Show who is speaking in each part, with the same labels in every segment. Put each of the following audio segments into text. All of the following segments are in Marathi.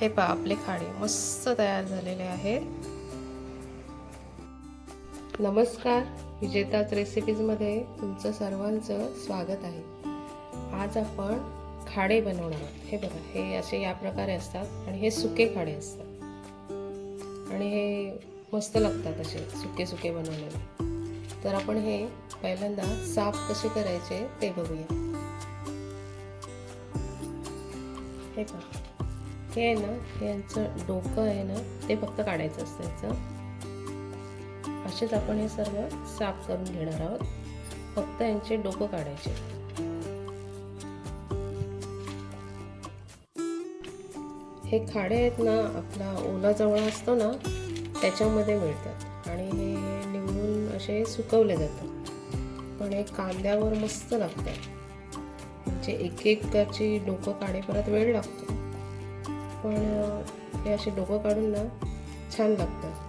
Speaker 1: हे पहा आपले खाडे मस्त तयार झालेले आहेत. नमस्कार विजेताच रेसिपीजमध्ये तुमचं सर्वांचं स्वागत आहे. आज आपण खाडे बनवणार आहोत. हे बघा हे असे या प्रकारे असतात आणि हे सुके खाडे असतात. आणि हे मस्त लागतात असे सुके सुके बनवलेले. तर आपण हे पहिल्यांदा साफ कसे करायचे ते बघूया. हे पहा. हे आहे ना हे यांचं डोकं आहे ना ते फक्त काढायचं असतं याचं. असेच आपण हे सर्व साफ करून घेणार आहोत. फक्त यांचे डोकं काढायचे. हे खाडे आहेत ना आपला ओला जवळ असतो ना त्याच्यामध्ये मिळतात. आणि हे निवडून असे सुकवले जातात. पण हे कांद्यावर मस्त लागतात. म्हणजे एक एकाची डोकं काढेपर्यंत वेळ लागतो. पण हे असे डोकं काढून ना छान लागतात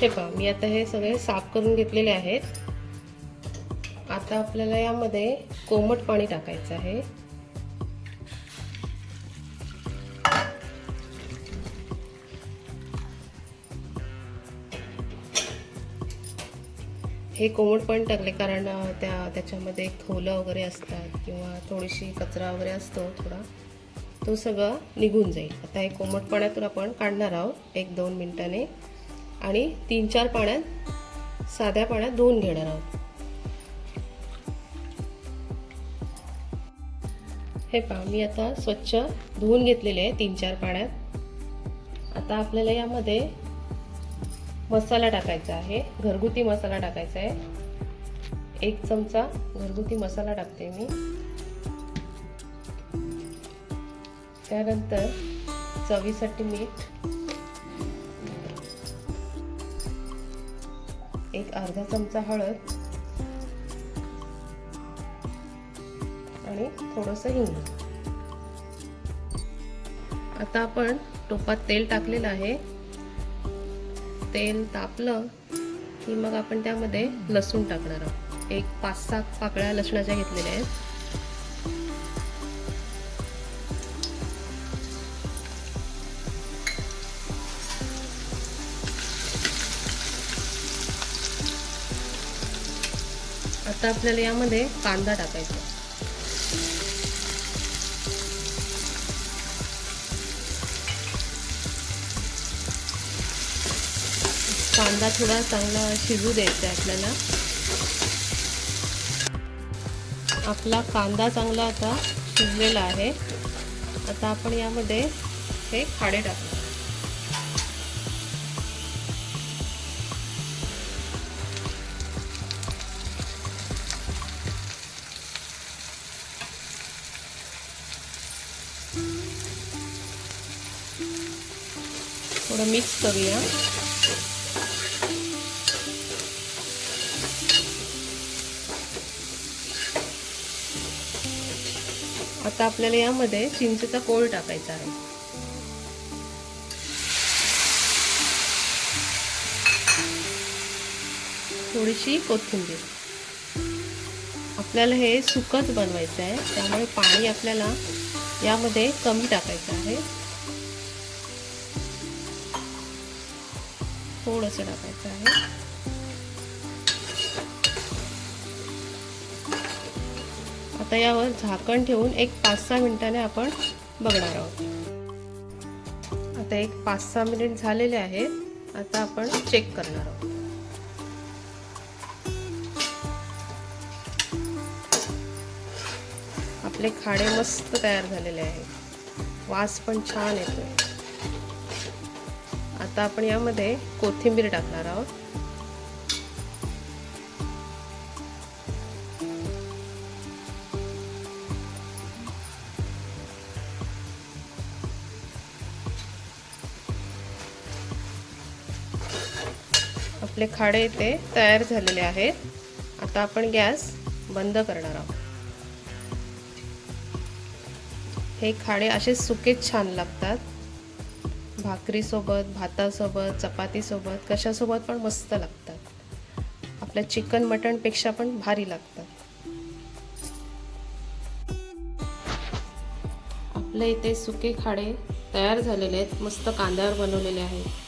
Speaker 1: हे पहा मी आता हे सगळे साफ करून घेतलेले आहेत. आता आपल्याला यामध्ये कोमट पाणी टाकायचं आहे. हे कोमट पण टाकले कारण त्या त्याच्यामध्ये खोलं वगैरे असतात किंवा थोडीशी कचरा वगैरे असतो थोडा तो सगळं निघून जाईल. आता हे कोमट पाण्यातून आपण काढणार आहोत एक दोन मिनटाने. आणि तीन चार पाण्यात साध्या पाण्यात धुवून घेणार आहोत. हे पहा मी आता स्वच्छ धुवून घेतलेले आहे तीन चार पाण्यात. आता आपल्याला यामध्ये मसाला टाकायचा आहे. घरगुती मसाला टाकायचा आहे. एक चमचा घरगुती मसाला टाकते मी. त्यानंतर चवीसाठी मीठ एक अर्धा चमचा हळद आणि थोडस हिंग. आता आपण टोपात तेल टाकलेलं आहे. तेल तापलं की मग आपण त्यामध्ये लसूण टाकणार आहोत. एक पाच सहा पाकळ्या लसणाच्या घेतलेल्या आहेत. आता आपल्याला यामध्ये कांदा टाकायचा कांदा थोडा चांगला शिजू द्यायचा आहे आपल्याला. आपला कांदा चांगला आता शिजलेला आहे. आता आपण यामध्ये हे खाडे टाकू. थोडं मिक्स करूया. आता आपल्याला यामध्ये चिंचेचा कोळ टाकायचा आहे. थोडीशी कोथिंबीर. आपल्याला हे सुकच बनवायचं आहे त्यामुळे पाणी आपल्याला यामध्ये कमी टाकायचं आहे. थोडंसं टाकायचं आहे. आता यावर झाकण ठेवून एक पाच सहा मिनिटाने आपण बघणार आहोत. आता एक पाच सहा मिनिट झालेले आहेत. आता आपण चेक करणार आहोत. आपले खाडे मस्त तयार झालेले आहेत. वास पण छान येतोय. आता आपण यामध्ये कोथिंबीर टाकणार आहोत. आपले खाडे इथे तयार झालेले आहेत. आता आपण गॅस बंद करणार आहोत. हे खाडे असे सुकेच छान लागतात. भाकरीसोबत भातासोबत चपातीसोबत कशासोबत पण मस्त लागतात. आपल्या चिकन मटणपेक्षा पण भारी लागतात. आपल्या इथे सुके खाडे तयार झालेले आहेत. मस्त कांद्यावर बनवलेले आहेत.